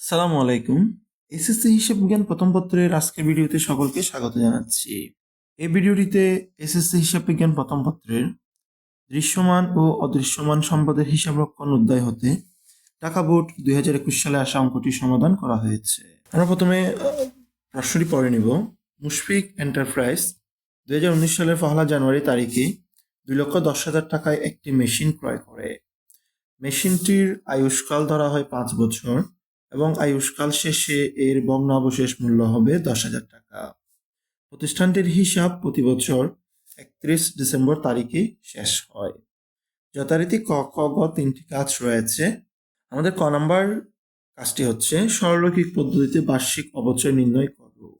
সালামু আলাইকুম। এসএসসি হিসাব বিজ্ঞান প্রথম পত্রের আজকের ভিডিওতে সকলকে স্বাগত জানাচ্ছি। এই ভিডিওটিতে এসএসসি হিসাব বিজ্ঞান প্রথম পত্রের দৃশ্যমান ও অদৃশ্যমান সম্পদের হিসাব রক্ষণ অধ্যায় হতে টাকা বোর্ড দুই হাজার একুশ সালে আসা অঙ্কটি সমাধান করা হয়েছে। আমরা প্রথমে প্রশ্নটি পড়ে নিব। মুশফিক এন্টারপ্রাইজ দুই হাজার উনিশ সালের পহলা জানুয়ারি তারিখে দুই লক্ষ দশ হাজার টাকায় একটি মেশিন ক্রয় করে। মেশিনটির আয়ুষ্কাল ধরা হয় পাঁচ বছর। এবং আয়ুষ্কাল শেষে এর ভগ্নাবশেষ মূল্য হবে দশ হাজার টাকা। প্রতিষ্ঠানটির হিসাব প্রতি বছর একত্রিশ ডিসেম্বর তারিখে শেষ হয়। যথারীতি ক ক, গ তিনটি কাজ রয়েছে। আমাদের ক নাম্বার কাজটি হচ্ছে সরলরৈখিক পদ্ধতিতে বার্ষিক অবচয় নির্ণয় করো।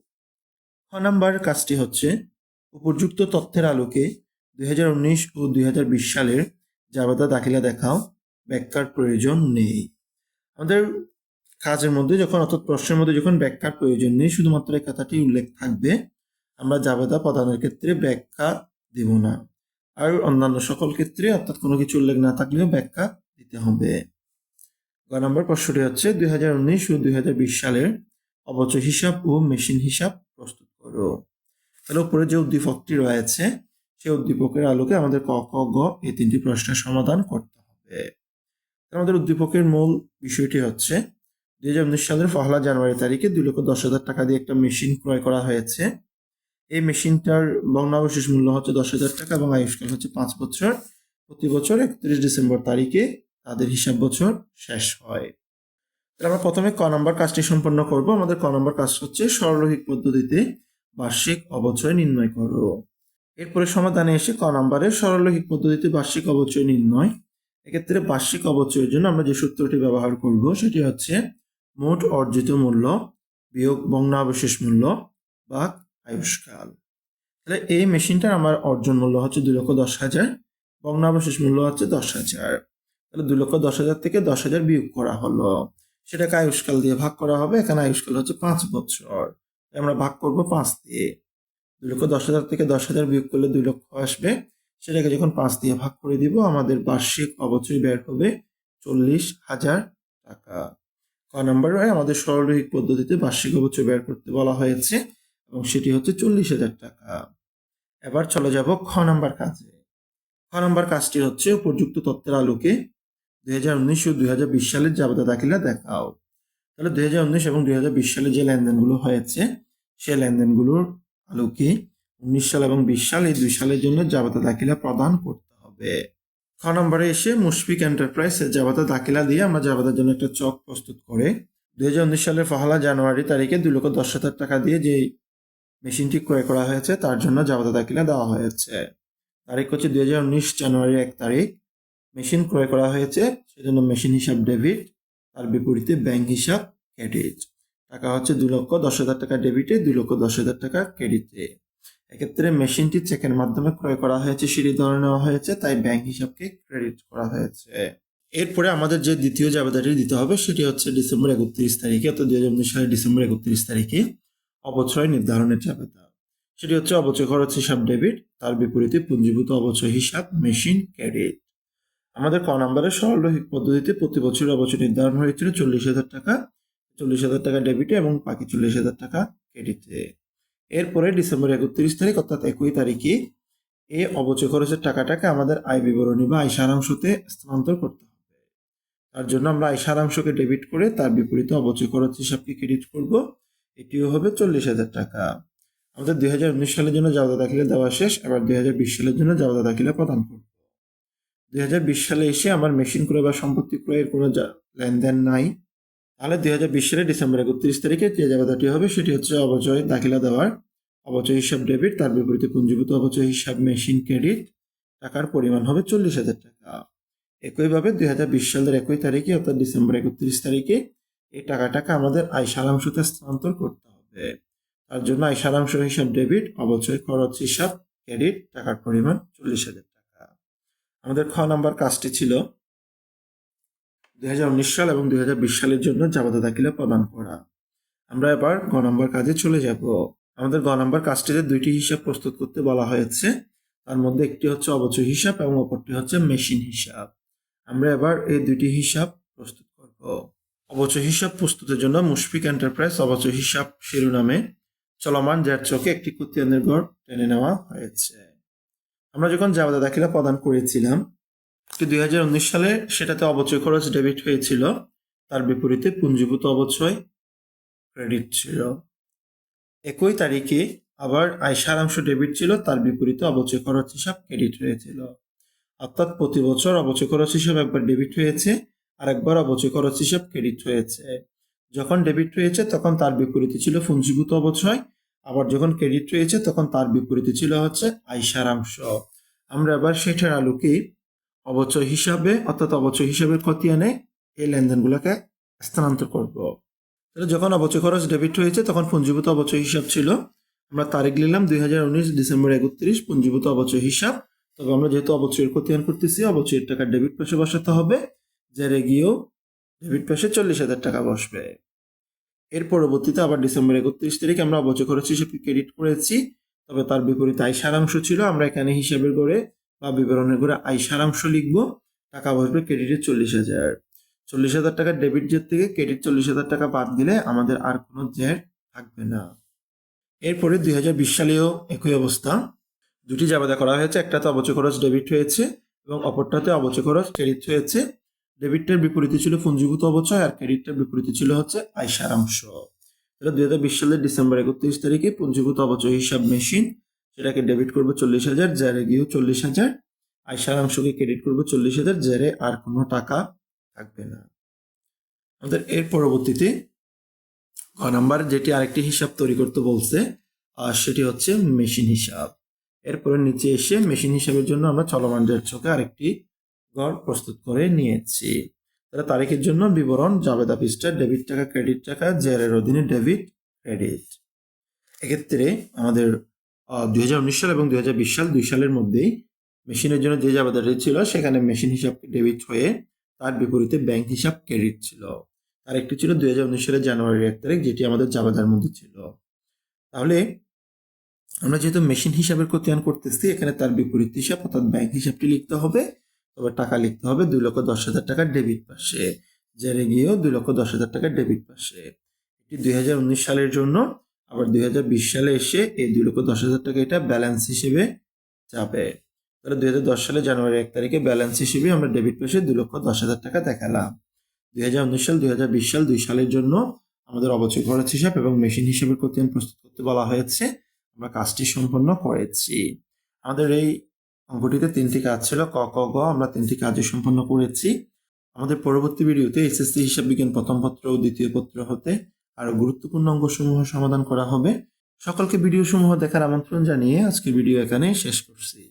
খ নাম্বার কাজটি হচ্ছে উপযুক্ত তথ্যের আলোকে দুই হাজার উনিশ ও দুই হাজার বিশ সালের জাবেদা দাখিলা দেখাও। ব্যাখ্যার প্রয়োজন নেই। আমাদের কাজের মধ্যে যখন, অর্থাৎ প্রশ্নের মধ্যে যখন ব্যাখ্যার প্রয়োজন নেই, শুধুমাত্র এই কথাটি উল্লেখ থাকবে, আমরা জাবেদা প্রদানের ক্ষেত্রে ব্যাখ্যা দেব না। আর অন্যান্য সকল ক্ষেত্রে, অর্থাৎ কোনো কিছু উল্লেখ না থাকলেও ব্যাখ্যা দিতে হবে। গ নম্বর প্রশ্নটি হচ্ছে, দুই হাজার উনিশ ও দুই হাজার বিশ সালের অবচয় হিসাব ও মেশিন হিসাব প্রস্তুত করো। তাহলে উপরে যে উদ্দীপকটি রয়েছে সেই উদ্দীপকের আলোকে আমাদের ক ক, গ এই তিনটি প্রশ্নের সমাধান করতে হবে। আমাদের উদ্দীপকের মূল বিষয়টি হচ্ছে দুই হাজার উনিশ সালের পহেলা জানুয়ারি তারিখে দুই লক্ষ দশ হাজার টাকা দিয়ে একটা মেশিন ক্রয় করা হয়েছে। এই মেশিনটার ভগ্নাবশেষ মূল্য হচ্ছে দশ হাজার টাকা এবং আয়ুষ্কাল হচ্ছে পাঁচ বছর। প্রতি বছর একত্রিশ ডিসেম্বর তারিখে তাদের হিসাব বছর শেষ হয়। তাহলে আমরা প্রথমে ক নম্বর কাজটি সম্পন্ন করব। আমাদের ক নম্বর কাজ হচ্ছে সরলরৈখিক পদ্ধতিতে বার্ষিক অবচয় নির্ণয় করো। এরপরে সমাধানে এসে ক নম্বরে সরলরৈখিক পদ্ধতিতে বার্ষিক অবচয় নির্ণয়। এক্ষেত্রে বার্ষিক অবচয়ের জন্য আমরা যে সূত্রটি ব্যবহার করব সেটি হচ্ছে মোট অর্জিত মূল্য বিয়োগ ভগ্নাবশেষ মূল্য বা আয়ুষ্কাল। তাহলে এই মেশিনটার আমার অর্জন মূল্য হচ্ছে দুই লক্ষ দশ হাজার ভগ্নাবশেষ মূল্য হচ্ছে দশ হাজার। তাহলে দুই লক্ষ দশ হাজার থেকে দশ হাজার বিয়োগ করা হলো। সেটাকে আয়ুষ্কাল দিয়ে ভাগ করা হবে, এখানে আয়ুষ্কাল হচ্ছে পাঁচ বছর। আমরা ভাগ করব পাঁচ দিয়ে। দুই লক্ষ দশ হাজার থেকে দশ হাজার বিয়োগ করলে দুই লক্ষ আসবে। সেটাকে যখন পাঁচ দিয়ে ভাগ করে দিব, আমাদের বার্ষিক অবচয় বের হবে চল্লিশ হাজার টাকা। ক নম্বরে আমাদের সরলরৈখিক পদ্ধতিতে বার্ষিক অবচয় বের করতে বলা হয়েছে এবং সেটি হচ্ছে চল্লিশ হাজার টাকা। এবার চলে যাব খ নম্বর কাজে। খ নম্বর কাজটি হচ্ছে উপযুক্ত তথ্যের আলোকে দুই হাজার উনিশ ও দুই হাজার বিশ সালের জাবেদা দাখিলা দেখাও। তাহলে দুই হাজার উনিশ এবং দুই হাজার বিশ সালে যে লেনদেনগুলো হয়েছে সে লেনদেনগুলোর আলোকে উনিশ সাল এবং বিশ সাল এই দুই সালের জন্য জাবেদা দাখিলা প্রদান করতে হবে। খ নম্বরে এসে মুশফিক এন্টারপ্রাইজ জাবেদা দাখিলা দিয়ে আমরা জাবেদার জন্য একটা চক প্রস্তুত করে। দুই হাজার উনিশ সালের পহেলা জানুয়ারি তারিখে দুই লক্ষ দশ হাজার টাকা দিয়ে যে মেশিনটি ক্রয় করা হয়েছে, তার জন্য জাবেদা দাখিলা দেওয়া হয়েছে। তারিখ হচ্ছে দুই হাজার উনিশ জানুয়ারি এক তারিখ। মেশিন ক্রয় করা হয়েছে, সেজন্য মেশিন হিসাব ডেবিট, তার বিপরীতে ব্যাংক হিসাব ক্রেডিট। টাকা হচ্ছে দুই লক্ষ দশ হাজার টাকা ডেবিটে, দুই লক্ষ দশ হাজার টাকা ক্রেডিটে। এক্ষেত্রে মেশিনটি চেকের মাধ্যমে ক্রয় করা হয়েছে, সিঁড়ি ধরে নেওয়া হয়েছে, তাই ব্যাংক হিসাবকে ক্রেডিট করা হয়েছে। এরপরে আমাদের যে দ্বিতীয় জাবেদাটি দিতে হবে, সেটি হচ্ছে ডিসেম্বর একত্রিশ তারিখে অর্থাৎ দুই হাজার উনিশ সালের ডিসেম্বর একত্রিশ তারিখে অবচয় নির্ধারণের জাবেদা সেটি হচ্ছে অবচয় খরচ হিসাব ডেবিট, তার বিপরীতে পুঞ্জীভূত অবচয় হিসাব, মেশিন, ক্রেডিট। আমাদের ক নম্বরের সরলরৈখিক পদ্ধতিতে প্রতি বছর অবচয় নির্ধারণ হয়েছিল চল্লিশ হাজার টাকা, চল্লিশ হাজার টাকা ডেবিটে এবং বাকি চল্লিশ হাজার টাকা ক্রেডিটে। এরপরে ডিসেম্বর একত্রিশ তারিখ, অর্থাৎ একই তারিখে এ অবচয় খরচের টাকাটাকে আমাদের আয় বিবরণী বা আয় সারাংশতে স্থানান্তর করতে হবে। তার জন্য আমরা আয় সারাংশকে ডেবিট করে তার বিপরীতে অবচয় খরচ হিসাবকে ক্রেডিট করব। এটিও হবে চল্লিশ হাজার টাকা। আমাদের দুই হাজার উনিশ সালের জন্য জাবেদা দাখিলা দেওয়া শেষ, এবার দুই হাজার বিশ সালের জন্য জাবেদা দাখিলা প্রদান করব। দুই হাজার বিশ সালে এসে আমার মেশিন ক্রয় বা সম্পত্তি ক্রয়ের কোনো লেনদেন নাই। তাহলে দুই হাজার বিশ সালে ডিসেম্বর একত্রিশ তারিখে যে জাবেদাটি হবে সেটি হচ্ছে অবচয় দাখিলা দেওয়ার, অবচয় হিসাব ডেবিট, তার বিপরীতে পুঞ্জীভূত অবচয় হিসাব মেশিন ক্রেডিট, টাকার পরিমাণ হবে চল্লিশ হাজার টাকা। একইভাবে দুই হাজার বিশ সালের একই তারিখে অর্থাৎ ডিসেম্বর একত্রিশ তারিখে এই টাকাটাকে আমাদের আয় সারাংশতে স্থানান্তর করতে হবে। তার জন্য আয় সারাংশ হিসাব ডেবিট, অবচয় খরচ হিসাব ক্রেডিট, টাকার পরিমাণ চল্লিশ হাজার টাকা। আমাদের খ নাম্বার কাজটি ছিল দুই সাল এবং দুই সালের জন্য জাবাদা দাখিলা প্রদান করা। আমরা এবার গ নম্বর কাজে চলে যাব। আমাদের গ নম্বর কাজটিতে দুইটি হিসাব প্রস্তুত করতে বলা হয়েছে। তার মধ্যে একটি হচ্ছে অবচয় হিসাব এবং অপরটি হচ্ছে মেশিন হিসাব। আমরা এবার এই দুইটি হিসাব প্রস্তুত করব। অবচয় হিসাব প্রস্তুতের জন্য মুশফিক এন্টারপ্রাইজ অবচয় হিসাব শিরোনামে চলমান যার চোখে একটি কুতিয়ানের গড় টেনে নেওয়া হয়েছে। আমরা যখন জাবেদা দাখিলা প্রদান করেছিলাম দুই হাজার উনিশ সালে সেটাতে অবচয় খরচ ডেবিট হয়েছিল তার বিপরীতে পুঞ্জীভূত অবচয় ক্রেডিট ছিল। একই তারিখে আবার আয় সারাংশ ডেবিট ছিল, তার বিপরীতে অবচয় খরচ হিসাব ক্রেডিট হয়েছিল অর্থাৎ প্রতি বছর অবচয় খরচ হিসাব একবার ডেবিট হয়েছে আর একবার অবচয় খরচ হিসাব ক্রেডিট হয়েছে। যখন ডেবিট হয়েছে, তখন তার বিপরীতে ছিল পুঞ্জীভূত অবচয়, আবার যখন ক্রেডিট হয়েছে, তখন তার বিপরীতে ছিল হচ্ছে আয় সারাংশ। আমরা আবার সেটার আলোকে অবচয় হিসাবে অর্থাৎ অবচয় হিসাবে খতিয়ানে এই লেনদেনগুলোকে স্থানান্তর করব। তাহলে যখন অবচয় খরচ ডেবিট হয়েছে, তখন পুঞ্জীভূত অবচয় হিসাব ছিল। আমরা তারিখ নিলাম দুই হাজার উনিশ ডিসেম্বর একত্রিশ, পুঞ্জীভূত অবচয় হিসাব। তবে আমরা যেহেতু অবচয়ের খতিয়ান করতেছি, অবচয়ের টাকা ডেবিট পাশে বসাতে হবে, জেরে গিয়েও ডেবিট পাশে চল্লিশ হাজার টাকা বসবে। এর পরবর্তীতে আবার ডিসেম্বর একত্রিশ তারিখে আমরা অবচয় খরচ হিসেবে ক্রেডিট করেছি, তবে তার বিপরীতে আয় সারাংশ ছিল। আমরা এখানে হিসাবের করে বা বিবরণের করে আয় সারাংশ লিখব, টাকা বসবে ক্রেডিটের চল্লিশ হাজার। চল্লিশ হাজার টাকা ডেবিট জের থেকে ক্রেডিট চল্লিশ হাজার টাকা বাদ দিলে আমাদের আর কোনো জের থাকবে না। এরপরে দুই হাজার বিশ সালেও একই অবস্থা। দুটি জাবেদা করা হয়েছে, একটাতে অবচয় খরচ ডেবিট হয়েছে এবং অপরটাতে অবচয় খরচ ক্রেডিট হয়েছে। ডেবিটটার বিপরীতে ছিল পুঞ্জীভূত অবচয় আর ক্রেডিটটার বিপরীতে ছিল হচ্ছে আয় সারাংশ। তাহলে দুই হাজার বিশ সালের ডিসেম্বর একত্রিশ তারিখে পুঞ্জীভূত অবচয় হিসাব মেশিন সেটাকে ডেবিট করব চল্লিশ হাজার যারে গিয়েও চল্লিশ হাজার। আয় সারাংশকে ক্রেডিট করব চল্লিশ হাজার যারে আর কোনো টাকা থাকবে না। আমাদের এর পরবর্তীতে গ নাম্বার, যেটি আরেকটি হিসাব তৈরি করতে বলছে আর সেটি হচ্ছে মেশিন হিসাব। এরপরে নিচে এসে মেশিন হিসাবের জন্য আমরা চলমান জের ছকে আরেকটি গড় প্রস্তুত করে নিয়েছি। তাহলে তারিখের জন্য বিবরণ, জাবেদা পৃষ্ঠা ডেবিট টাকা ক্রেডিট টাকা জেরের অধীনে ডেবিট ক্রেডিট এক্ষেত্রে আমাদের দুই হাজার উনিশ সাল এবং দু হাজার বিশ সাল, দুই সালের মধ্যেই মেশিনের জন্য যে জাবেদাটি ছিল, সেখানে মেশিন হিসাব ডেবিট হয়ে তার বিপরীতে ব্যাংক হিসাব ক্রেডিট ছিল। আর একটি ছিল দুই হাজার উনিশ সালের জানুয়ারির এক তারিখ, যেটি আমাদের জাবেদার মধ্যে ছিল। তাহলে আমরা যেহেতু মেশিন হিসাবের খতিয়ান করতেছি, এখানে তার বিপরীত হিসাব অর্থাৎ ব্যাংক হিসাবটি লিখতে হবে, তবে টাকা লিখতে হবে দুই লক্ষ দশ হাজার টাকার ডেবিট পাশে জেরে গিয়েও দুই লক্ষ দশ হাজার টাকার ডেবিট পাশে। এটি দুই হাজার উনিশ সালের জন্য আবার দুই হাজার বিশ সালে এসে এই দুই লক্ষ দশ হাজার টাকা এটা ব্যালেন্স হিসেবে যাবে। তাহলে দুই হাজার দশ সালে জানুয়ারি এক তারিখে ব্যালেন্স হিসেবে আমরা ডেবিট পেশে দুই লক্ষ দশ হাজার টাকা দেখালাম। দুই হাজার উনিশ সাল, দুই হাজার বিশ সাল দুই সালের জন্য আমাদের অবচয় খরচ হিসাব এবং মেশিন হিসাবের খতিয়ান প্রস্তুত করতে বলা হয়েছে। আমরা কাজটি সম্পন্ন করেছি। আমাদের এই অঙ্কটিতে তিনটি কাজ ছিল। ক ক, গ আমরা তিনটি কাজই সম্পন্ন করেছি। আমাদের পরবর্তী ভিডিওতে এসএসসি হিসাব বিজ্ঞান প্রথম পত্র ও দ্বিতীয় পত্র হতে আরও গুরুত্বপূর্ণ অঙ্গসমূহ সমাধান করা হবে। সকলকে ভিডিও সমূহ দেখার আমন্ত্রণ জানিয়ে আজকের ভিডিও এখানে শেষ করছি।